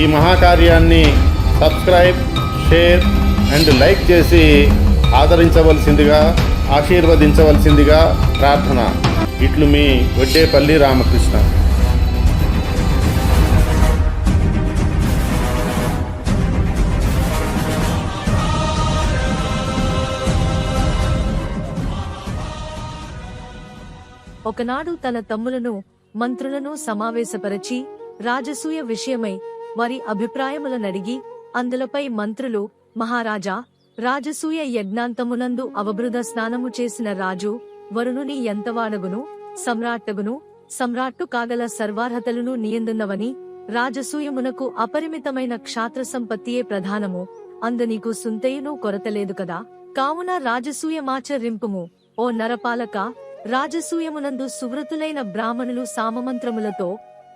ఈ మహాకార్యాన్ని subscribe share and like చేసి ఆదరించవలసిందిగా ఆశీర్వదించవలసిందిగా ప్రార్థన. ఇట్లు మీ వడ్డేపల్లి రామకృష్ణ. ఒకనాడు తన తమ్ములను మంత్రులను సమావేశపరచి రాజసూయ విషయమై వారి అభిప్రాయములనడిగి అందులపై మంత్రులు మహారాజా రాజసూయ యజ్ఞాంతమునందు అవబృద స్నానము చేసిన రాజు వరుణుని ఎంతవాడగును సమ్రాట్టగును సమ్రాట్టు కాగల సర్వార్హతలను నియందున్నవని రాజసూయమునకు అపరిమితమైన క్షాత్ర సంపత్తియే ప్రధానము. అందు నీకు సుంతయును కొరతలేదు కదా? కావున రాజసూయమాచరింపుము ఓ నరపాలక రాజసూయమునందు సువృతులైన బ్రాహ్మణులు సామమంత్రములతో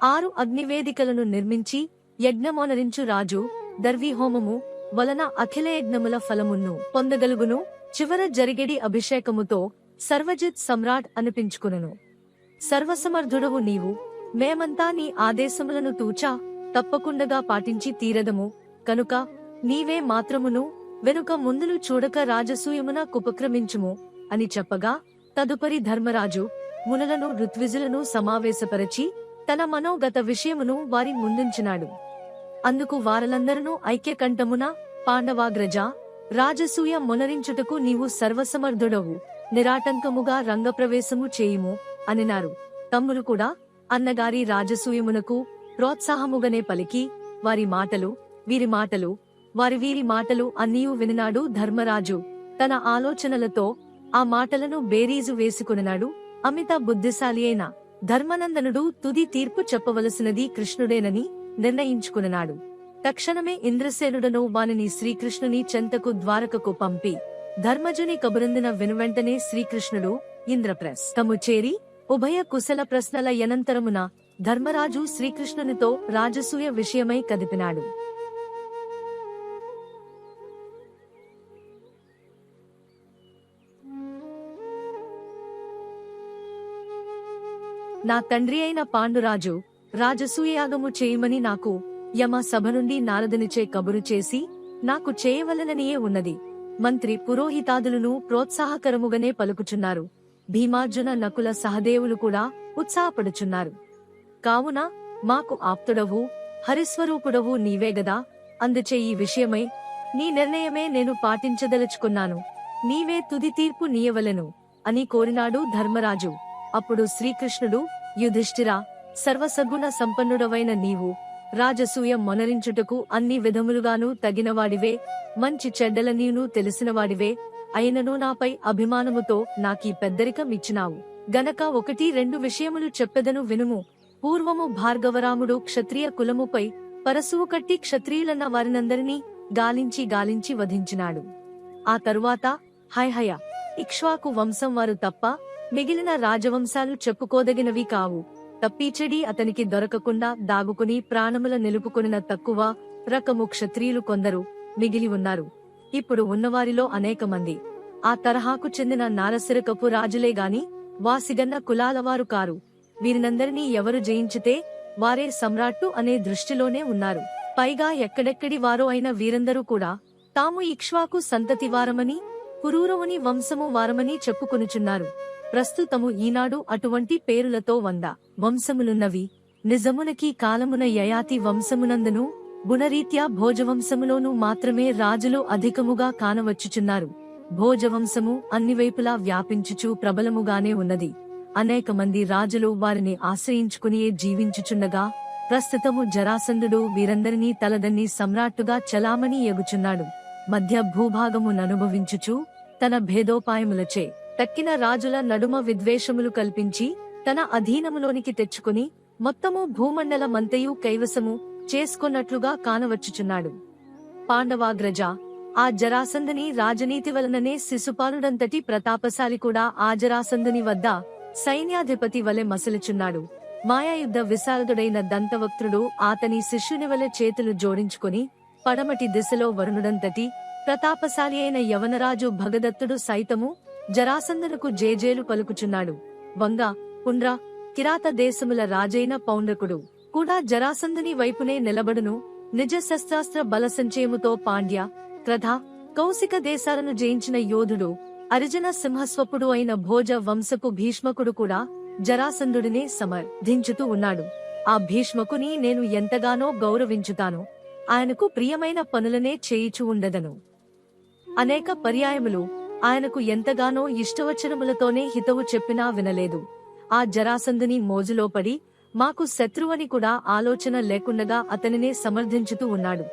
ఆరు అగ్నివేదికలను నిర్మించి యజ్ఞమోనరించు రాజు దర్వీహోమము వలన అఖిల యజ్ఞముల ఫలమును పొందగలుగును. చివర జరిగెడి అభిషేకముతో సర్వజిత్ సమ్రాట్ అనిపించుకును సర్వసమర్థుడవు నీవు. మేమంతా నీ ఆదేశములను తూచా తప్పకుండగా పాటించి తీరదము. కనుక నీవే మాత్రమును వెనుక ముందులు చూడక రాజసూయమున కుపక్రమించుము అని చెప్పగా తదుపరి ధర్మరాజు మునులను ఋత్విజులను సమావేశపరచి తన మనోగత విషయమును వారి ముందుంచినాడు. అందుకు వారలందరూ ఐక్యకంఠమున పాండవాగ్రజ రాజసూయ మొనరించుటకు నీవు సర్వసమర్థుడవు. నిరాటంకముగా రంగప్రవేశము చేయుము అనినారు. తమ్ములు కూడా అన్నగారి రాజసూయమునకు ప్రోత్సాహముగానే పలికి వారి మాటలు వీరి మాటలు వారి వీరి మాటలు అన్నీయు వినినాడు ధర్మరాజు. తన ఆలోచనలతో ఆ మాటలను బేరీజు వేసుకున్నాడు అమిత బుద్ధిశాలి అయిన ధర్మనందనుడు తుది తీర్పు చెప్పవలసినది కృష్ణుడేనని నిర్ణయించుకున్నాడు. తక్షణమే ఇంద్రసేనుడను వానిని శ్రీకృష్ణుని చెంతకు ద్వారకకు పంపి ధర్మజుని కబురందిన వెనువెంటనే శ్రీకృష్ణుడు ఇంద్రప్రస్ తము చేరి ఉభయ కుశల ప్రశ్నల యనంతరమున ధర్మరాజు శ్రీకృష్ణునితో రాజసూయ విషయమై కదిపినాడు. నా తండ్రి అయిన పాండురాజు రాజసూయాగము చేయమని నాకు యమ సభ నుండి నారదునిచే కబురు చేసి నాకు చేయవలననియే ఉన్నది. మంత్రి పురోహితాదులను ప్రోత్సాహకరముగానే పలుకుచున్నారు. భీమార్జున నకుల సహదేవులు కూడా ఉత్సాహపడుచున్నారు. కావున మాకు ఆప్తుడవు హరిస్వరూపుడవు నీవే గదా. అందుచే ఈ విషయమై నీ నిర్ణయమే నేను పాటించదలుచుకున్నాను. నీవే తుది తీర్పు నీయవలను అని కోరినాడు ధర్మరాజు. అప్పుడు శ్రీకృష్ణుడు యుధిష్ఠిరా సర్వసగుణ సంపన్నుడవైన నీవు రాజసూయ మొనరించుటకు అన్ని విధములుగాను తగినవాడివే మంచి చెడ్డల నీను తెలిసినవాడివే అయినను నాపై అభిమానముతో నాకీ పెద్దరికం ఇచ్చినావు గనక ఒకటి రెండు విషయములు చెప్పెదను వినుము. పూర్వము భార్గవరాముడు క్షత్రియ కులముపై పరశువు కట్టి క్షత్రియులన్న వారినందరినీ గాలించి గాలించి వధించినాడు. ఆ తరువాత హైహయ ఇక్ష్వాకు వంశం వారు తప్ప మిగిలిన రాజవంశాలు చెప్పుకోదగినవి కావు. తప్పీచెడి అతనికి దొరకకుండా దాగుకుని ప్రాణముల నిలుపుకొనిన తక్కువ రకము క్షత్రియులు కొందరు మిగిలి ఉన్నారు. ఇప్పుడు ఉన్నవారిలో అనేక మంది. ఆ తరహాకు చెందిన నారసిరకపు రాజులే గాని వాసిగన్న కులాలవారు కారు. వీరినందరినీ ఎవరు జయించితే వారే సమ్రాట్టు అనే దృష్టిలోనే ఉన్నారు. పైగా ఎక్కడెక్కడి వారో అయిన వీరందరూ కూడా తాము ఇక్ష్వాకు సంతతి వారమని పురూరవుని వంశము వారమని చెప్పుకొనుచున్నారు. ప్రస్తుతము ఈనాడు అటువంటి పేరులతో వంద వంశములున్నవి. నిజమునకి కాలమున యయాతి వంశమునందును గుణరీత్యా భోజవంశములోనూ మాత్రమే రాజులు అధికముగా కానవచ్చుచున్నారు. భోజవంశము అన్ని వైపులా వ్యాపించుచు ప్రబలముగానే ఉన్నది. అనేక మంది రాజులు వారిని ఆశ్రయించుకునియే జీవించుచుండగా ప్రస్తుతము జరాసంధుడు వీరందరినీ తలదన్ని సమ్రాట్టుగా చలామణి ఎగుచున్నాడు. మధ్య భూభాగముననుభవించుచు తన భేదోపాయములచే తక్కిన రాజుల నడుమ విద్వేషములు కల్పించి తన అధీనములోనికి తెచ్చుకుని మొత్తము భూమండల మంతయు కైవసము చేసుకొన్నట్లుగా కానవచ్చుచున్నాడు. పాండవాగ్రజ ఆ జరాసంధని రాజనీతి వలననే శిశుపాలుడంతటి ప్రతాపశాలి కూడా ఆ జరాసంధని వద్ద సైన్యాధిపతి వలె మసలుచున్నాడు. మాయాయుద్ధ విశారదుడైన దంతవక్త్రుడు అతని శిష్యుని వలె చేతులు జోడించుకుని పడమటి దిశలో వరుణుడంతటి ప్రతాపశాలి అయిన యవనరాజు భగదత్తుడు సైతము జరాసంధనుకు జేజేలు పలుకుచున్నాడు. వంగ పుండ్ర కిరాత దేశముల రాజైన పౌండ్రకుడు కూడా జరాసంధుని వైపునే నిలబడును నిజ శస్త్రాస్త్ర బల సంచయముతో పాండ్య క్రధ కౌశిక దేశాలను జయించిన యోధుడు అరిజన సింహస్వపుడు అయిన భోజ వంశపు భీష్మకుడు కూడా జరాసంధుడినే సమర్థించుతూ ఉన్నాడు. ఆ భీష్మకుని నేను ఎంతగానో గౌరవించుతాను ఆయనకు ప్రియమైన పనులనే చేయిచు ఉండదను. అనేక పర్యాయములు ఆయనకు ఎంతగానో ఇష్టవచనములతోనే హితవు చెప్పినా వినలేదు. ఆ జరాసంధుని మోజులో పడి మాకు శత్రువని కూడా ఆలోచన లేకుండగా అతనినే సమర్థించుతూ ఉన్నాడు.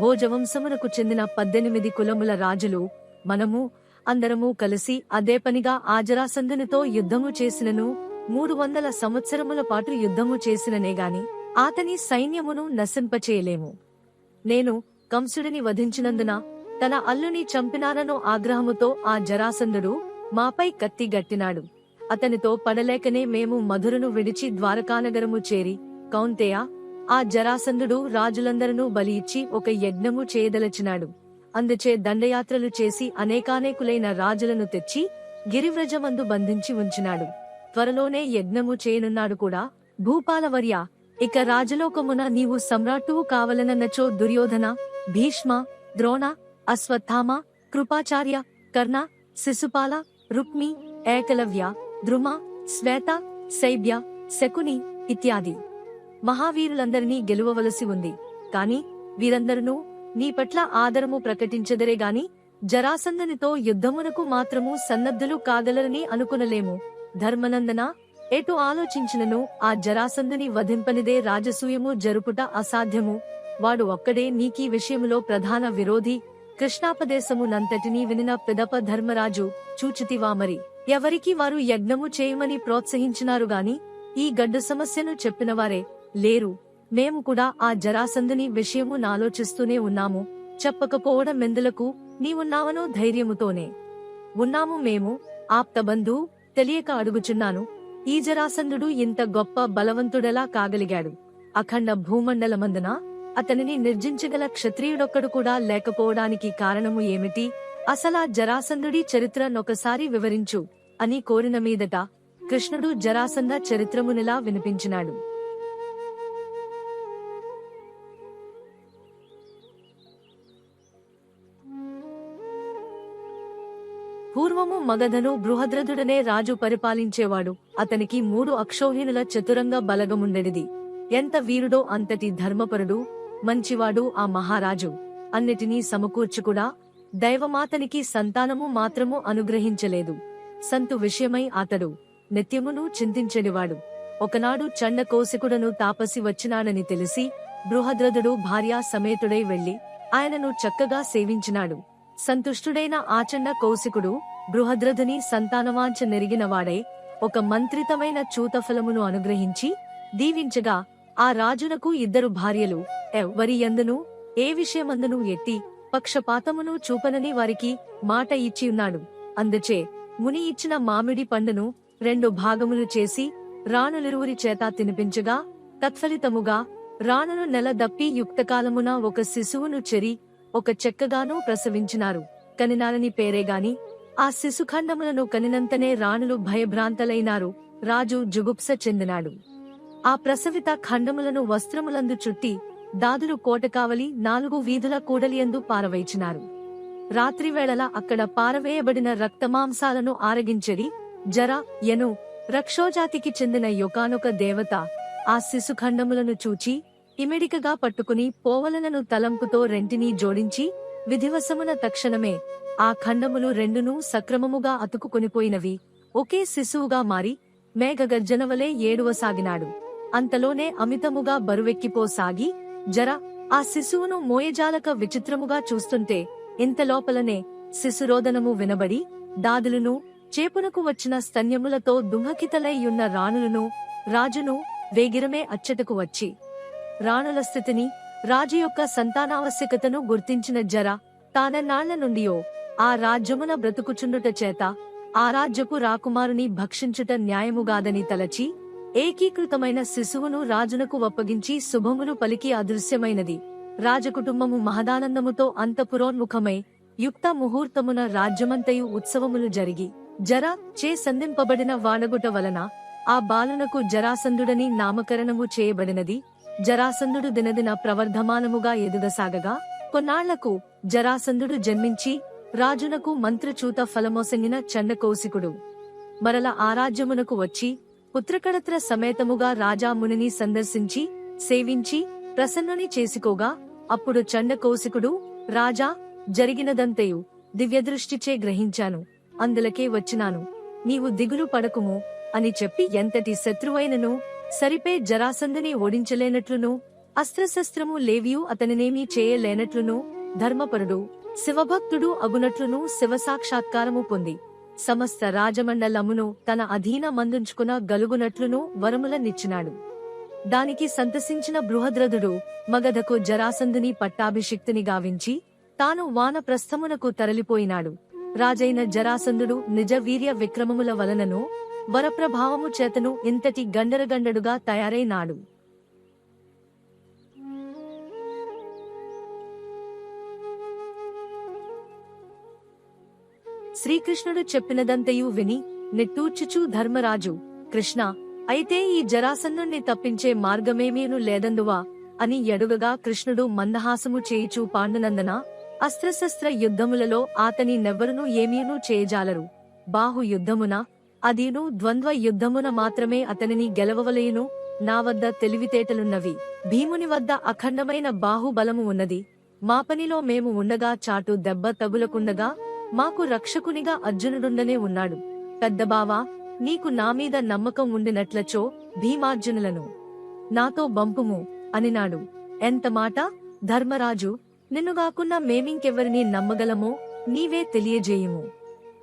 భోజవంశమునకు చెందిన పద్దెనిమిది కులముల రాజులు మనము అందరము కలిసి అదే పనిగా ఆ జరాసంధునితో యుద్ధము చేసినను మూడు వందల సంవత్సరముల పాటు యుద్ధము చేసిననే గాని అతని సైన్యమును నశింపచేయలేము. నేను కంసుడిని వధించినందున తన అల్లుని చంపినారనో ఆగ్రహముతో ఆ జరాసంధుడు మాపై కత్తి గట్టినాడు. అతనితో పడలేకనే మేము మధురను విడిచి ద్వారకానగరము చేరి కౌంతేయ ఆ జరాసంధుడు రాజులందరూ బలి ఇచ్చి ఒక యజ్ఞము చేయదలచినాడు. అందుచే దండయాత్రలు చేసి అనేకానేకులైన రాజులను తెచ్చి గిరివ్రజమందు బంధించి ఉంచినాడు. త్వరలోనే యజ్ఞము చేయనున్నాడు కూడా. భూపాలవర్య ఇక రాజలోకమున నీవు సమ్రాట్టువు కావలనన్నచో దుర్యోధన భీష్మ ద్రోణ అశ్వత్థామ కృపాచార్య కర్ణ శిశుపాల రుక్మి ఏకలవ్య ద్రుమ శ్వేత శైబ్య శకుని ఇత్యాది. మహావీరులందరినీ గెలువవలసి ఉంది. కాని వీరందరూ నీ పట్ల ఆదరము ప్రకటించదరే గాని జరాసంధనితో యుద్ధమునకు మాత్రము సన్నద్ధులు కాగలరని అనుకునలేము. ధర్మనందన ఎటు ఆలోచించినను ఆ జరాసంధుని వధింపనిదే రాజసూయము జరుపుట అసాధ్యము. వాడు ఒక్కడే నీకీ విషయములో ప్రధాన విరోధి కృష్ణాపదేశము నంతటినీ వినిన పెదప ధర్మరాజు చూచితివా మరి ఎవరికి వారు యజ్ఞము చేయమని ప్రోత్సహించినారు గాని ఈ గడ్డు సమస్యను చెప్పినవారే లేరు మేము కూడా ఆ జరాసంధుని విషయము నాలోచిస్తూనే ఉన్నాము చెప్పకపోవడం మెందులకు నీవున్నావనో ధైర్యముతోనే. ఉన్నాము మేము ఆప్తబంధు తెలియక అడుగుచున్నాను ఈ జరాసంధుడు ఇంత గొప్ప బలవంతుడెలా కాగలిగాడు. అఖండ భూమండలమందున అతనిని నిర్జించగల క్షత్రియుడొక్కడు కూడా లేకపోవడానికి కారణము ఏమిటి? అసలా జరాసంధుడి చరిత్ర నొకసారి వివరించు అని కోరిన మీదట కృష్ణుడు జరాసంధ చరిత్రమునిలా వినిపించినాడు. పూర్వము మగధను బృహద్రథుడనే రాజు పరిపాలించేవాడు. అతనికి మూడు అక్షోహిణుల చతురంగ బలగముండెడిది. ఎంత వీరుడో అంతటి ధర్మపరుడు మంచివాడు ఆ మహారాజు. అన్నిటినీ సమకూర్చుకుడా దైవమాతనికి సంతానము మాత్రము అనుగ్రహించలేదు. సంతు విషయమై అతడు నిత్యమును చింతించెడివాడు. ఒకనాడు చండ కోశకుడను తాపసి వచ్చినాడని తెలిసి బృహద్రథుడు భార్యా సమేతుడై వెళ్ళి ఆయనను చక్కగా సేవించినాడు. సంతుష్టుడైన ఆచండ కౌశికుడు బృహద్రథుని సంతానవాంఛ నెరిగినవాడై ఒక మంత్రితమైన చూతఫలమును అనుగ్రహించి దీవించగా ఆ రాజునకు ఇద్దరు భార్యలు. ఎవ్వరి ఎందును ఏ విషయమందును ఎట్టి పక్షపాతమును చూపనని వారికి మాట ఇచ్చి ఉన్నాడు. అందుచే ముని ఇచ్చిన మామిడి పండును రెండు భాగములు చేసి రాణులిరువురి చేత తినిపించగా తత్ఫలితముగా రాణును నెల దప్పి యుక్తకాలమున ఒక శిశువును చెరి ఒక చెక్కగానూ ప్రసవించినారు. కనినాలని పేరేగాని ఆ శిశుఖండములను కనినంతనే రాణులు భయభ్రాంతలైనారు. రాజు జుగుప్స చెందినాడు. ఆ ప్రసవిత ఖండములను వస్త్రములందు చుట్టి దాదులు కోటకావలి నాలుగు వీధుల కూడలియందు పారవేచినారు రాత్రివేళల అక్కడ పారవేయబడిన రక్తమాంసాలను ఆరగించెడి జర ఎను రక్షోజాతికి చెందిన యొకానొక దేవత ఆ శిశుఖండములను చూచి ఇమిడికగా పట్టుకుని పోవలనను తలంపుతో రెంటినీ జోడించి విధివశమున తక్షణమే ఆ ఖండములు రెండునూ సక్రమముగా అతుకుకొనిపోయినవి. ఒకే శిశువుగా మారి మేఘగర్జనవలే ఏడువసాగినాడు. అంతలోనే అమితముగా బరువెక్కిపోసాగి జర ఆ శిశువును మోయజాలక విచిత్రముగా చూస్తుంటే ఇంతలోపలనే శిశురోదనము వినబడి దాదులను చేపునకు వచ్చిన స్తన్యములతో దుంహకితలైయున్న రాణులను రాజును వేగిరమే అచ్చటకు వచ్చి. రాణుల స్థితిని రాజు యొక్క సంతానావశ్యకతను గుర్తించిన జర తానెన్నాళ్ళ నుండియో ఆ రాజ్యమున బ్రతుకుచుండుట చేత ఆ రాజ్యపు రాకుమారుని భక్షించుట న్యాయముగాదని తలచి ఏకీకృతమైన శిశువును రాజునకు ఒప్పగించి శుభములు పలికి అదృశ్యమైనది. రాజకుటుంబము మహదానందముతో అంతపురోన్ముఖమై యుక్త ముహూర్తమున రాజ్యమంతయు ఉత్సవములు జరిగి జర చే సంధింపబడిన వానగుట వలన ఆ బాలునకు జరాసంధుడని నామకరణము చేయబడినది. జరాసంధుడు దినదిన ప్రవర్ధమానముగా ఎదుగసాగగా కొన్నాళ్ళకు జరాసంధుడు జన్మించి రాజునకు మంత్రచూత ఫలమోసంగిన చండకౌశికుడు. మరల ఆరాజ్యమునకు వచ్చి పుత్రకడత్ర సమేతముగా రాజా మునిని సందర్శించి సేవించి ప్రసన్నుని చేసుకోగా అప్పుడు చండకోశకుడు రాజా జరిగినదంతయు దివ్యదృష్టిచే గ్రహించాను. అందులకే వచ్చినాను. నీవు దిగులు పడకుము అని చెప్పి ఎంతటి శత్రువైనను సరిపే జరాసంధని ఓడించలేనట్లును అస్త్రశస్త్రము లేవియు అతనినేమీ చేయలేనట్లును ధర్మపరుడు శివభక్తుడు అగునట్లును శివసాక్షాత్కారము పొంది. సమస్త రాజమండలమును తన అధీన మందుంచుకున గలుగునట్లును వరముల నిచ్చినాడు దానికి సంతసించిన బృహద్రథుడు మగధకు జరాసంధుని పట్టాభిషిక్తుని గావించి తాను వానప్రస్థమునకు తరలిపోయినాడు. రాజైన జరాసంధుడు నిజ వీర్య విక్రమముల వలనను వరప్రభావము చేతను ఇంతటి గండరగండడుగా తయారైనాడు. శ్రీకృష్ణుడు చెప్పినదంతయు విని నిట్టూర్చుచూ ధర్మరాజు కృష్ణ అయితే ఈ జరాసన్నుణ్ణి తప్పించే మార్గమేమీను లేదందువా అని ఎడుగగా కృష్ణుడు మందహాసము చేయుచూ పాండునందన అస్త్రశస్త్ర యుద్ధములలో ఆతని నెవ్వరును ఏమీనూ చేయజాలరు. బాహు యుద్ధమున అదీను ద్వంద్వ యుద్ధమున మాత్రమే అతనిని గెలవవలయును. నా వద్ద తెలివితేటలున్నవి. భీముని వద్ద అఖండమైన బాహుబలము ఉన్నది. మా పనిలో మేము ఉండగా చాటు దెబ్బ తగులకుండగా మాకు రక్షకునిగా అర్జునుడుండనే ఉన్నాడు. పెద్దబావా నీకు నా మీద నమ్మకం ఉండినట్లచో భీమార్జునులను నాతో బంపుము అనినాడు. ఎంత మాట? ధర్మరాజు నిన్నుగాకున్న మేమింకెవరిని నమ్మగలమో నీవే తెలియజేయుము.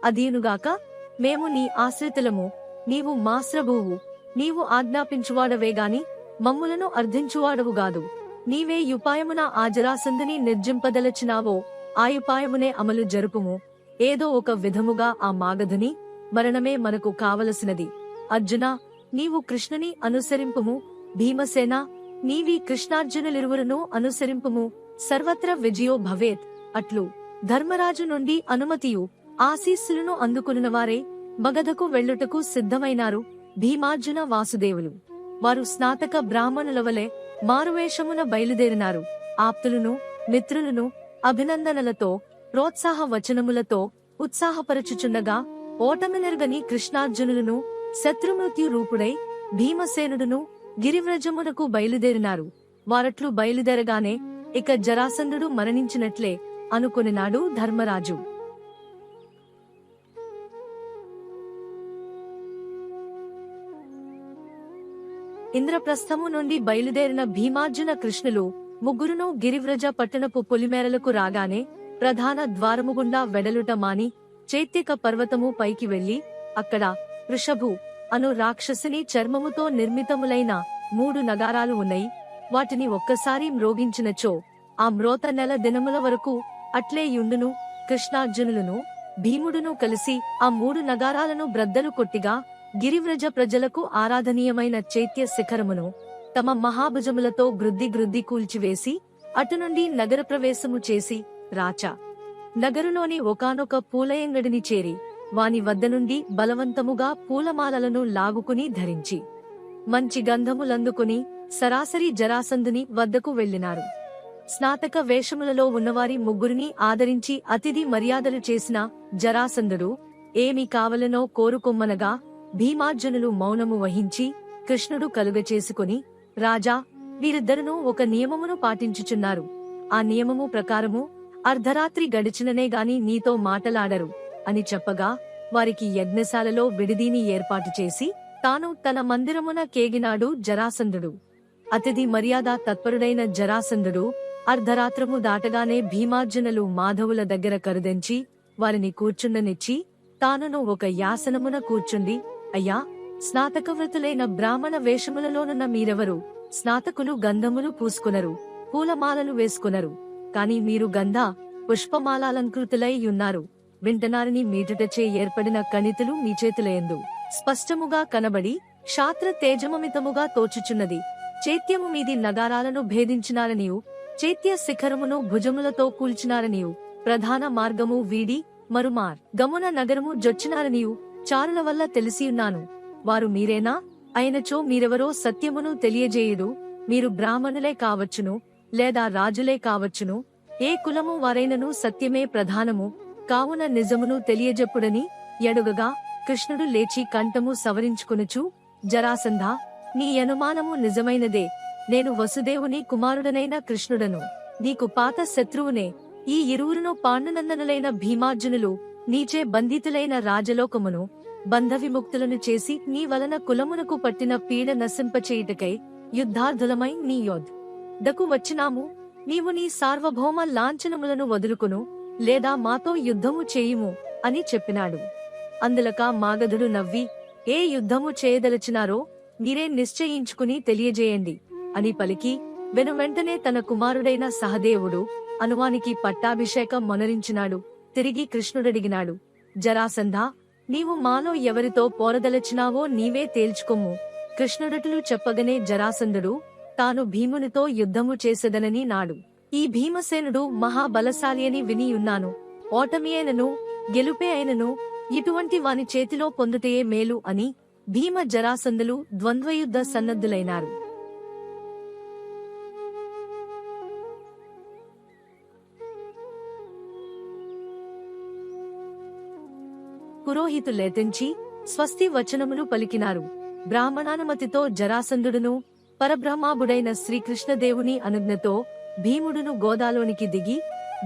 అదీనుగాక మేము నీ ఆశ్రితులము నీవు మాస్రభువు నీవు ఆజ్ఞాపించువాడవేగాని మమ్ములను అర్థించువాడవుగాదు నీవే యుపాయమున ఆ జరాసంధిని నిర్జింపదలచినావో ఆయుపాయమునే అమలు జరుపుము. ఏదో ఒక విధముగా ఆ మాగధని మరణమే మనకు కావలసినది. అర్జున నీవు కృష్ణుని అనుసరింపుము భీమసేన నీవి కృష్ణార్జునులిరువురును అనుసరింపుము సర్వత్ర విజయో భవేత్. అట్లు ధర్మరాజు నుండి అనుమతియు ఆశీస్సులను అందుకున్నవారే మగధకు వెళ్ళుటకు సిద్ధమైనారు భీమార్జున వాసుదేవులు. వారు స్నాతక బ్రాహ్మణుల వలె మారువేషమున బయలుదేరినారు. ఆప్తులను మిత్రులను అభినందనలతో ప్రోత్సాహ వచనములతో ఉత్సాహపరచుచుండగా ఓటమినెరుగని కృష్ణార్జునులను శత్రుమృత్యు రూపుడై భీమసేనుడును గిరివ్రజమునకు బయలుదేరినారు. వారట్లు బయలుదేరగానే ఇక జరాసంధుడు మరణించినట్లే అనుకొనినాడు ధర్మరాజు. ఇంద్రప్రస్థము నుండి బయలుదేరిన భీమార్జున కృష్ణులు ముగ్గురును గిరివ్రజ పట్టణపు పొలిమేరలకు రాగానే ప్రధాన ద్వారము గుండా వెడలుట మాని చైత్యక పర్వతము పైకి వెళ్ళి అక్కడ వృషభు అను రాక్షసిని చర్మముతో నిర్మితములైన మూడు నగారాలు ఉన్నాయి. వాటిని ఒక్కసారి మ్రోగించినచో ఆ మ్రోత నెల దినముల వరకు అట్లే యుండును కృష్ణార్జునులను భీముడును కలిసి ఆ మూడు నగారాలను బ్రద్దలు కొట్టిగా గిరివ్రజ ప్రజలకు ఆరాధనీయమైన చైత్య శిఖరమును తమ మహాభుజములతో గ్రుద్ది గ్రుద్ది కూల్చివేసి అటు నుండి నగర ప్రవేశము చేసి రాచా నగరులోని ఒకానొక పూలయంగడిని చేరి వాని వద్ద నుండి బలవంతముగా పూలమాలలను లాగుకుని ధరించి మంచి గంధములందుకుని సరాసరి జరాసంధుని వద్దకు వెళ్ళినారు స్నాతక వేషములలో ఉన్నవారి ముగ్గురిని ఆదరించి అతిథి మర్యాదలు చేసిన జరాసంధుడు ఏమి కావలనో కోరుకొమ్మనగా భీమార్జునులు మౌనము వహించి కృష్ణుడు కలుగచేసుకుని రాజా వీరిద్దరును ఒక నియమమును పాటించుచున్నారు. ఆ నియమము ప్రకారము అర్ధరాత్రి గడిచిననే గాని నీతో మాటలాడరు. అని చెప్పగా వారికి యజ్ఞశాలలో విడిదీని ఏర్పాటు చేసి తాను తన మందిరమున కేగినాడు జరాసంధుడు. అతిథి మర్యాద తత్పరుడైన జరాసంధుడు అర్ధరాత్రము దాటగానే భీమార్జునులు మాధవుల దగ్గర కరుదెంచి వారిని కూర్చుండనిచ్చి తానును ఒక యాసనమున కూర్చుండి అయ్యా స్నాతకవ్రతులైన బ్రాహ్మణ వేషములలోనున్న మీరెవరు? స్నాతకులు గంధములు పూసుకునరు పూలమాలలు వేసుకునరు. కాని మీరు గంధ పుష్పమాలాలంకృతులై ఉన్నారు. వింటనారిని మీటుటచే ఏర్పడిన కణితులు మీ చేతులయందు. స్పష్టముగా కనబడి శాత్ర తేజమమితముగా తోచుచున్నది. చైత్యము మీది నగారాలను భేదించినారనియు. చైత్య శిఖరమును భుజములతో కూల్చినారనియు. ప్రధాన మార్గము వీడి మరుమార్. గమున నగరము జొచ్చినారనియు. చారుల వల్ల తెలిసియున్నాను వారు మీరేనా? అయినచో మీరెవరో సత్యమును తెలియజేయుడు మీరు బ్రాహ్మణులే కావచ్చును. లేదా రాజులే కావచ్చును. ఏ కులము వారైనను సత్యమే ప్రధానము. కావున నిజమును తెలియజెప్పుడని ఎడుగగా కృష్ణుడు లేచి కంఠము సవరించుకునుచు జరాసంధ నీ అనుమానము నిజమైనదే. నేను వసుదేవుని కుమారుడనైన కృష్ణుడను. నీకు పాత శత్రువునే. ఈ ఇరువురును పాండునందనులైన భీమార్జునులు నీచే బంధితులైన రాజలోకమును బంధవిముక్తులను చేసి నీ వలన కులమునకు పట్టిన పీడ నశింపచేయుటకై యుద్ధార్థులమై నీ యోధ్. దకు వచ్చినాము. నీవు నీ సార్వభౌమ లాంఛనములను వదులుకును లేదా మాతో యుద్ధము చేయుము అని చెప్పినాడు. అందులక మాగధుడు నవ్వి ఏ యుద్ధము చేయదలచినారో మీరే నిశ్చయించుకుని తెలియజేయండి అని పలికి వెను వెంటనే తన కుమారుడైన సహదేవుడు అనువానికి పట్టాభిషేకం మొనరించినాడు. తిరిగి కృష్ణుడడిగినాడు. జరాసంధ నీవు మాలో ఎవరితో పోరదలచినావో నీవే తేల్చుకోము కృష్ణుడటులు చెప్పగనే జరాసంధుడు తాను భీమునితో యుద్ధము చేసెదనని నాడు. ఈ భీమసేనుడు మహాబలశాలి అని వినియున్నాను. ఓటమి అయినను గెలుపే అయినను ఇటువంటి వాని చేతిలో పొందుటయే మేలు అని భీమ జరాసందులు ద్వంద్వయుద్ధ సన్నద్ధులైనారు. పురోహితులేతించి స్వస్తి వచనములు పలికినారు. బ్రాహ్మణానుమతితో జరాసంధుడును పరబ్రహ్మాబుడైన శ్రీకృష్ణదేవుని అనుజ్ఞతో భీముడును గోదాలోనికి దిగి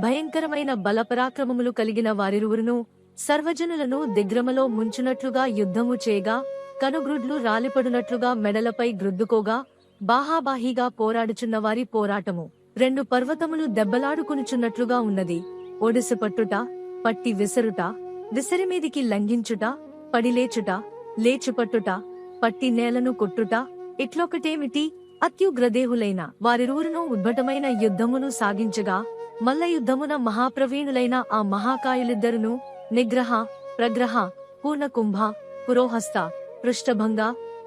భయంకరమైన బలపరాక్రమములు కలిగిన వారిరువురును సర్వజనులను దిగ్రమలో ముంచునట్లుగా యుద్ధము చేయగా కనుగ్రుడ్లు రాలిపడునట్లుగా మెడలపై గ్రుద్దుకోగా బాహాబాహిగా పోరాడుచున్న వారి పోరాటము రెండు పర్వతములు దెబ్బలాడుకునుచున్నట్లుగా ఉన్నది. ఒడిసి పట్టుట పట్టి విసరుట విసరిమీదికి లంఘించుట పడిలేచుట లేచుపట్టుట పట్టి నేలను కొట్టుట ఇట్లొకటేమిటి? అత్యుగ్రదేహులైన వారిరువురును ఉద్భటమైన యుద్ధమును సాగించగా మల్ల యుద్ధమున మహాప్రవీణులైన ఆ మహాకాయులిద్దరును నిగ్రహ ప్రగ్రహ పూర్ణకుంభ పురోహస్త పృష్ఠభంగ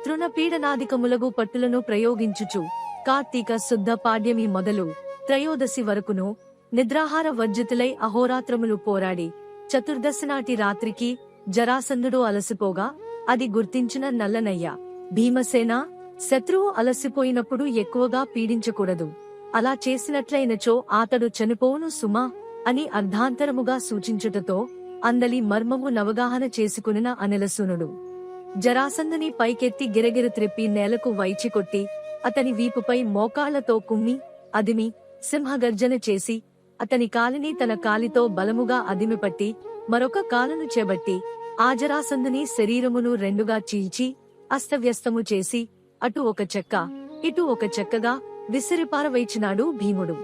తృణపీడనాధికములగు పట్టులను ప్రయోగించుచు కార్తీక శుద్ధ పాడ్యమి మొదలు త్రయోదశి వరకును నిద్రాహార వర్జితులై అహోరాత్రములు పోరాడి చతుర్దశి నాటి రాత్రికి జరాసంధుడు అలసిపోగా అది గుర్తించిన నల్లనయ్య భీమసేన శత్రువు అలసిపోయినప్పుడు ఎక్కువగా పీడించకూడదు. అలా చేసినట్లయినచో అతడు చనిపోవును సుమా అని అర్ధాంతరముగా సూచించుటతో అందలి మర్మము నవగాహన చేసుకునిన అనిలసునుడు. జరాసందుని పైకెత్తి గిరగిర త్రిప్పి నేలకు వైచికొట్టి అతని వీపుపై మోకాళ్ళతో కుమ్మి అదిమి సింహగర్జన చేసి అతని కాలిని తన కాలితో బలముగా అదిమిపట్టి మరొక కాలును చేబట్టి ఆజరాసందుని శరీరమును రెండుగా చీల్చి అస్తవ్యస్తము చేసి అటు ఒక చెక్క ఇటు ఒక చెక్కగా విసిరిపారవైచినాడు భీముడు.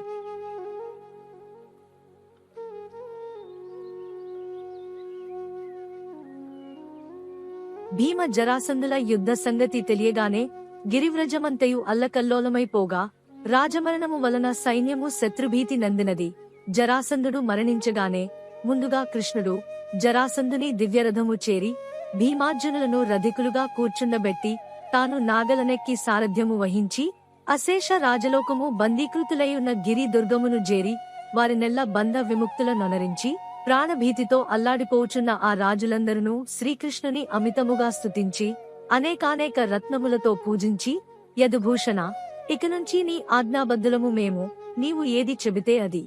భీమ జరాసందుల యుద్ధ సంగతి తెలియగానే గిరివ్రజమంతయు అల్లకల్లోలమైపోగా రాజమరణము వలన సైన్యము శత్రుభీతి నందినది. జరాసందుడు మరణించగానే ముందుగా కృష్ణుడు జరాసందుని దివ్యరథము చేరి భీమార్జునులను రధికులుగా కూర్చుండబెట్టి తాను నాగలనెక్కి సారథ్యము వహించి అశేష రాజలోకము బందీకృతులైయున్న గిరి దుర్గమును జేరి వారినెల్ల బంధ విముక్తుల నొనరించి ప్రాణభీతితో అల్లాడిపోచున్న ఆ రాజులందరూ శ్రీకృష్ణుని అమితముగా స్తుతించి అనేకానేక రత్నములతో పూజించి యదుభూషణ ఇక నుంచి నీ ఆజ్ఞాబద్ధులము మేము నీవు ఏది చెబితే అది.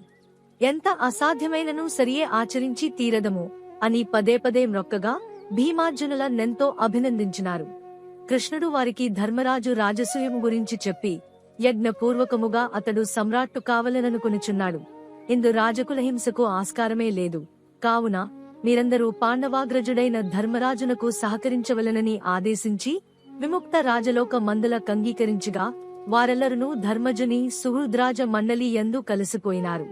ఎంత అసాధ్యమైనను సరియే ఆచరించి తీరదము అని పదే పదే మ్రొక్కగా భీమార్జునుల నెంతో అభినందించినారు. కృష్ణుడు వారికి ధర్మరాజు రాజసూయము గురించి చెప్పి యజ్ఞపూర్వకముగా అతడు సమ్రాట్టు కావలననుకునిచున్నాడు. ఇందు రాజకుల హింసకు ఆస్కారమే లేదు. కావున మీరందరూ పాండవాగ్రజుడైన ధర్మరాజునకు సహకరించవలనని ఆదేశించి విముక్త రాజలోక మందుల కంగీకరించగా వారెల్లరునూ ధర్మజుని సుహృద్రాజ మండలి యందు కలిసిపోయినారు.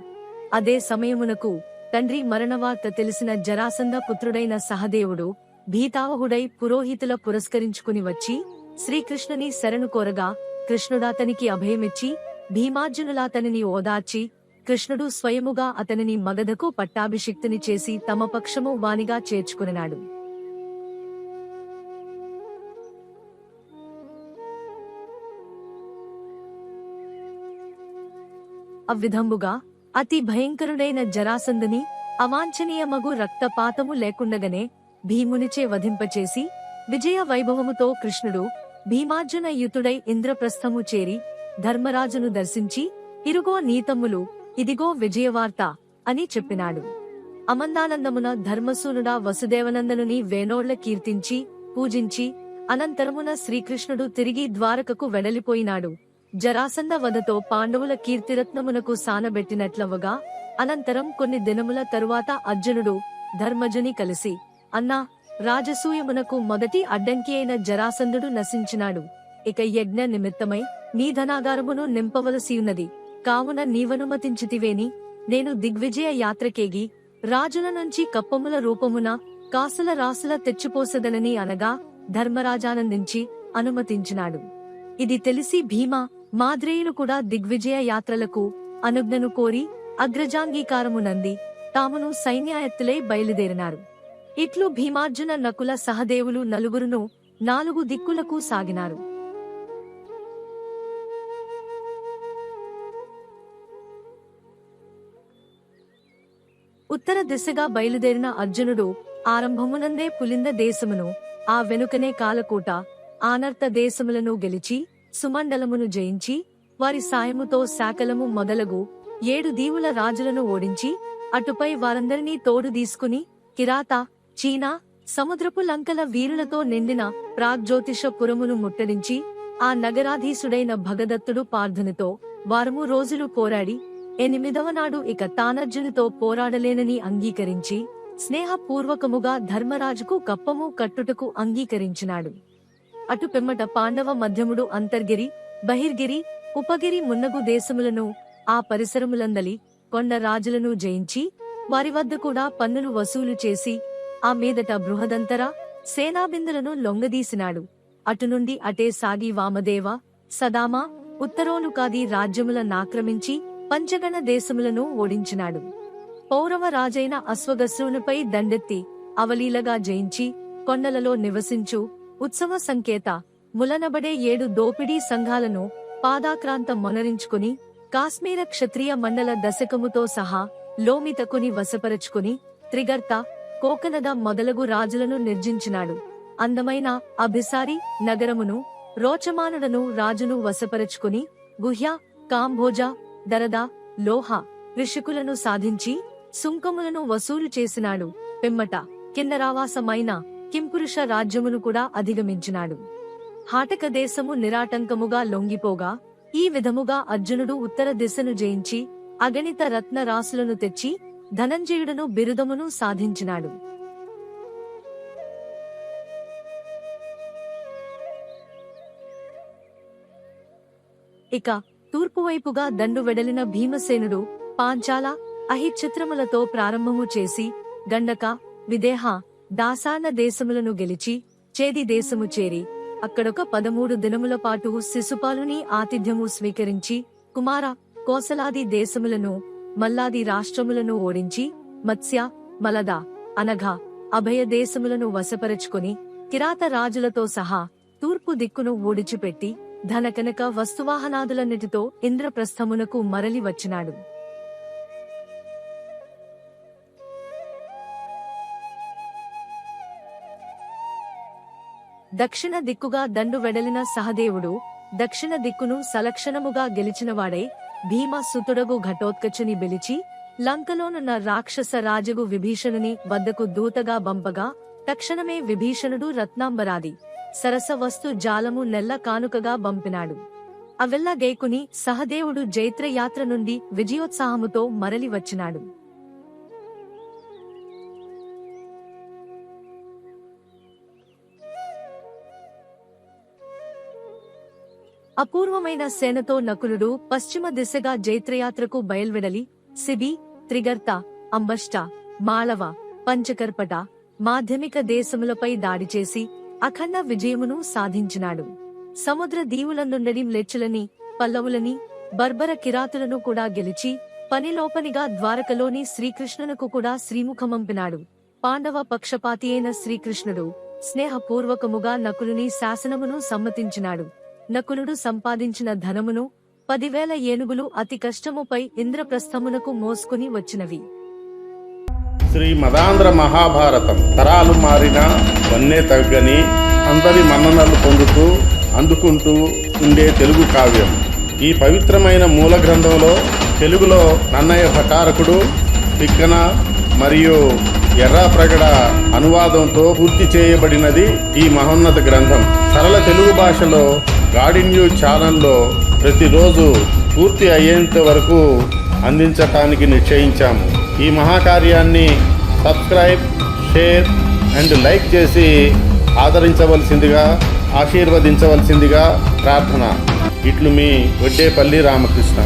అదే సమయమునకు తండ్రి మరణవార్త తెలిసిన జరాసంధ పుత్రుడైన సహదేవుడు భీతావహుడై పురోహితుల పురస్కరించుకుని వచ్చి శ్రీకృష్ణుని శరణు కోరగా కృష్ణుడాతనికి అభయమిచ్చి భీమార్జునులాతనిని ఓదార్చి కృష్ణుడు స్వయముగా అతనిని మగధకు పట్టాభిషిక్తుని చేసి తమ పక్షము వానిగా చేర్చుకున్నాడు. అవ్విధంబుగా అతి భయంకరుడైన జరాసందుని అవాంఛనీయమగు రక్తపాతము లేకుండగనే భీమునిచే వధింపచేసి విజయ వైభవముతో కృష్ణుడు భీమార్జున యుతుడై ఇంద్రప్రస్థము చేరి ధర్మరాజును దర్శించి ఇరుగో నీతమ్ములు ఇదిగో విజయవార్త అని చెప్పినాడు. అమందానందమున ధర్మసూనుడా వసుదేవనందనుని వేనోళ్ళ కీర్తించి పూజించి అనంతరమున శ్రీకృష్ణుడు తిరిగి ద్వారకకు వెడలిపోయినాడు. జరాసంద వధతో పాండవుల కీర్తిరత్నమునకు సానబెట్టినట్లవగా అనంతరం కొన్ని దినముల తరువాత అర్జునుడు ధర్మజుని కలిసి అన్నా రాజసూయమునకు మొదటి అడ్డంకి అయిన జరాసంధుడు నశించినాడు. ఇక యజ్ఞ నిమిత్తమై నీ ధనాగారమును నింపవలసియున్నది కావున నీవనుమతించితివేని. నేను దిగ్విజయ యాత్రకేగి రాజుల నుంచి కప్పముల రూపమున కాసుల రాసుల తెచ్చిపోసదనని అనగా ధర్మరాజానందించి అనుమతించినాడు. ఇది తెలిసి భీమ మాద్రేయులు కూడా దిగ్విజయ యాత్రలకు అనుజ్ఞను కోరి అగ్రజాంగీకారమునంది. తామును సైన్యాయత్తులై బయలుదేరినారు. ఇట్లు భీమార్జున నకుల సహదేవులు నలుగురును నాలుగు దిక్కులకు సాగినారు. ఉత్తర దిశగా బయలుదేరిన అర్జునుడు ఆరంభమునందే పులింద దేశమును ఆ వెనుకనే కాలకూట ఆనర్త దేశములను గెలిచి సుమండలమును జయించి వారి సాయముతో శాకలము మొదలగు ఏడు దీవుల రాజులను ఓడించి అటుపై వారందరినీ తోడు తీసుకుని కిరాత చీనా సముద్రపు లంకల వీరులతో నిండిన ప్రాగ్జ్యోతిష పురమును ముట్టడించి ఆ నగరాధీసుడైన భగదత్తుడు పార్థునితో వారము రోజులు పోరాడి ఎనిమిదవ నాడు ఇక తానర్జునితో పోరాడలేనని అంగీకరించి స్నేహపూర్వకముగా ధర్మరాజుకు కప్పము కట్టుటకు అంగీకరించినాడు. అటు పిమ్మట పాండవ మధ్యముడు అంతర్గిరి బహిర్గిరి ఉపగిరి మున్నగు దేశములను ఆ పరిసరములందలి కొండ రాజులను జయించి వారి వద్ద కూడా పన్నులు వసూలు చేసి ఆ మీదట బృహదంతర సేనాబిందులను లొంగదీసినాడు. అటునుండి అటే సాగి వామదేవ సదామా ఉత్తరోనుకాది రాజ్యముల నాక్రమించి పంచగణ దేశములను ఓడించినాడు. పౌరవ రాజైన అశ్వగశ్రునిపై దండెత్తి అవలీలగా జయించి కొండలలో నివసించు ఉత్సవ సంకేత ములనబడే ఏడు దోపిడీ సంఘాలను పాదాక్రాంతం మొనరించుకుని కాశ్మీర క్షత్రియ మండల దశకముతో సహా లోమితకుని వశపరచుకుని త్రిగర్త కోకనద మొదలగు రాజులను నిర్జించినాడు. అందమైన అభిసారి నగరమును రోచమానుడను రాజును వశపరచుకుని గుహ్య కాంభోజ దరద లోహ ఋషికులను సాధించి సుంకములను వసూలు చేసినాడు. పిమ్మట కిన్నరావాసమైన కింపురుష రాజ్యమును కూడా అధిగమించినాడు. హాటక దేశము నిరాటంకముగా లొంగిపోగా ఈ విధముగా అర్జునుడు ఉత్తర దిశను జయించి అగణిత రత్న రాసులను తెచ్చి ధనంజయుడును బిరుదమును సాధించినాడు. ఇక తూర్పువైపుగా దండు వెడలిన భీమసేనుడు పాంచాల అహిచిత్రములతో ప్రారంభము చేసి గండక విదేహ దాసాన దేశములను గెలిచి చేది దేశము చేరి అక్కడొక పదమూడు దినముల పాటు శిశుపాలుని ఆతిథ్యము స్వీకరించి కుమార కోసలాది దేశములను మల్లాది రాష్ట్రములను ఓడించి మత్స్య మలద అనగా అభయ దేశములను వశపరచుకుని కిరాత రాజులతో సహా తూర్పు దిక్కును ఓడిచిపెట్టి ధనకనక వస్తువాహనాదులన్నిటితో ఇంద్రప్రస్థమునకు మరలి వచ్చినాడు. దక్షిణ దిక్కుగా దండు వెడలిన సహదేవుడు దక్షిణ దిక్కును సలక్షణముగా గెలిచినవాడై భీమసుతుడగు ఘటోత్కచుని పిలిచి లంకలోనున్న రాక్షస రాజగు విభీషణుని వద్దకు దూతగా బంపగా తక్షణమే విభీషణుడు రత్నాంబరాది సరసవస్తు జాలము నెల్ల కానుకగా బంపినాడు. అవెల్లా గేకుని సహదేవుడు జైత్రయాత్ర నుండి విజయోత్సాహముతో మరలి వచ్చినాడు. అపూర్వమైన సేనతో నకులుడు పశ్చిమ దిశగా జైత్రయాత్రకు బయల్వెడలి సిబి త్రిగర్త అంబష్ట మాళవ పంచకర్పట మాధ్యమిక దేశములపై దాడి చేసి అఖండ విజయమును సాధించినాడు. సముద్ర దీవులందుండడి మ్లెచ్చులని పల్లవులని బర్బర కిరాతులను కూడా గెలిచి పనిలోపనిగా ద్వారకలోని శ్రీకృష్ణునకు కూడా శ్రీముఖమంపినాడు. పాండవ పక్షపాతి అయిన శ్రీకృష్ణుడు స్నేహపూర్వకముగా నకులుని శాసనమును సమ్మతించినాడు. నకులుడు సంపాదించిన ధనమును పదివేల ఏనుగులు అతి కష్టముపై ఇంద్రప్రస్థమునకు మోసుకుని వచ్చినవి శ్రీ మదాంధ్ర మహాభారతం తరాలు మారిన వన్నే తగ్గని అందరి మన్ననలు పొందుతూ అందుకుంటూ ఉండే తెలుగు కావ్యం ఈ పవిత్రమైన మూల గ్రంథంలో తెలుగులో నన్నయ్య భటారకుడు తిక్కన మరియు ఎర్రాప్రగడ అనువాదంతో పూర్తి చేయబడినది ఈ మహోన్నత గ్రంథం సరళ తెలుగు భాషలో గాడి న్యూస్ ఛానల్లో ప్రతిరోజు పూర్తి అయ్యేంత వరకు అందించటానికి నిశ్చయించాము ఈ మహాకార్యాన్ని సబ్స్క్రైబ్ షేర్ అండ్ లైక్ చేసి ఆదరించవలసిందిగా ఆశీర్వదించవలసిందిగా ప్రార్థన. ఇట్లు మీ వడ్డేపల్లి రామకృష్ణ.